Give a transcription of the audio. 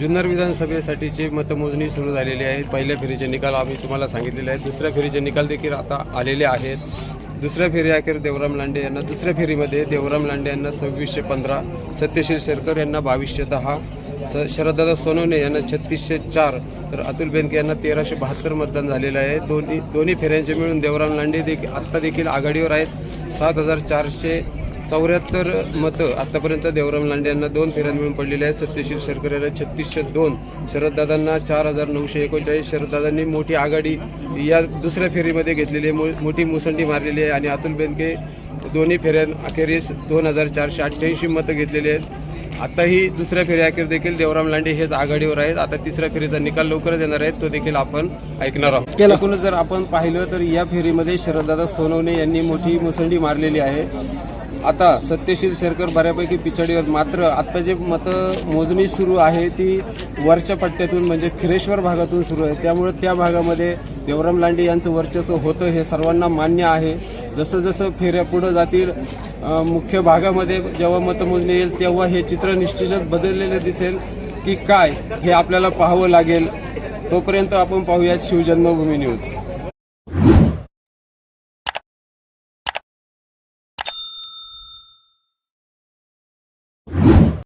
जुन्नर विधानसभेसाठीची मतमोजणी सुरू झालेली आहे. पहिल्या फेरीचे निकाल आम्ही तुम्हाला सांगितलेले आहेत. दुसऱ्या फेरीचे निकाल देखील आता आलेले आहेत. दुसऱ्या फेरी अखेर देवराम लांडे यांना दुसऱ्या फेरीमध्ये देवराम लांडे यांना सव्वीसशे पंधरा सत्यशील शेरकर यांना बावीसशे दहा स शरददादा सोनवणे यांना छत्तीसशे चार तर अतुल बेनके यांना तेराशे बहात्तर मतदान झालेलं आहे. दोन्ही दोन्ही फेऱ्यांचे मिळून देवराम लांडे देखील आत्ता देखील आघाडीवर आहेत. सात हजार चारशे चौऱ्याहत्तर मतं आतापर्यंत देवराम लांडे यांना दोन फेऱ्यात मिळून पडलेले आहेत. सत्यशील शेरकर यांना छत्तीसशे दोन. शरददादांना चार हजार नऊशे एकोणचाळीस. शरददादांनी मोठी आघाडी या दुसऱ्या फेरीमध्ये घेतलेली आहे. मो- मोठी मुसंडी मारलेली आहे आणि अतुल बेनके दोन्ही फेऱ्यां अखेरीस दोन हजार चारशे अठ्ठ्याऐंशी मतं घेतलेली आहेत. आताही दुसऱ्या फेरी अखेर देखील देवराम लांडे हेच आघाडीवर आहेत. आता तिसऱ्या फेरीचा निकाल लवकरच येणार आहे. तो देखील आपण ऐकणार आहोत. एकूणच जर आपण पाहिलं तर या फेरीमध्ये शरददादा सोनवणे यांनी मोठी मुसंडी मारलेली आहे. आता सत्यशील शेरकर बऱ्यापैकी पिछाडीवर मात्र आता जे मतं मोजणी सुरू आहे ती वरच्या पट्ट्यातून म्हणजे खिरेश्वर भागातून सुरू आहे. त्यामुळे त्या भागामध्ये देवराम लांडे यांचं वर्चस्व होतं हे सर्वांना मान्य आहे. जसं जसं फेऱ्या पुढं जातील मुख्य भागामध्ये जेव्हा मतमोजणी येईल तेव्हा हे चित्र निश्चितच बदललेलं दिसेल की काय हे आपल्याला पाहावं लागेल. तोपर्यंत आपण पाहूयात शिवजन्मभूमी न्यूज. you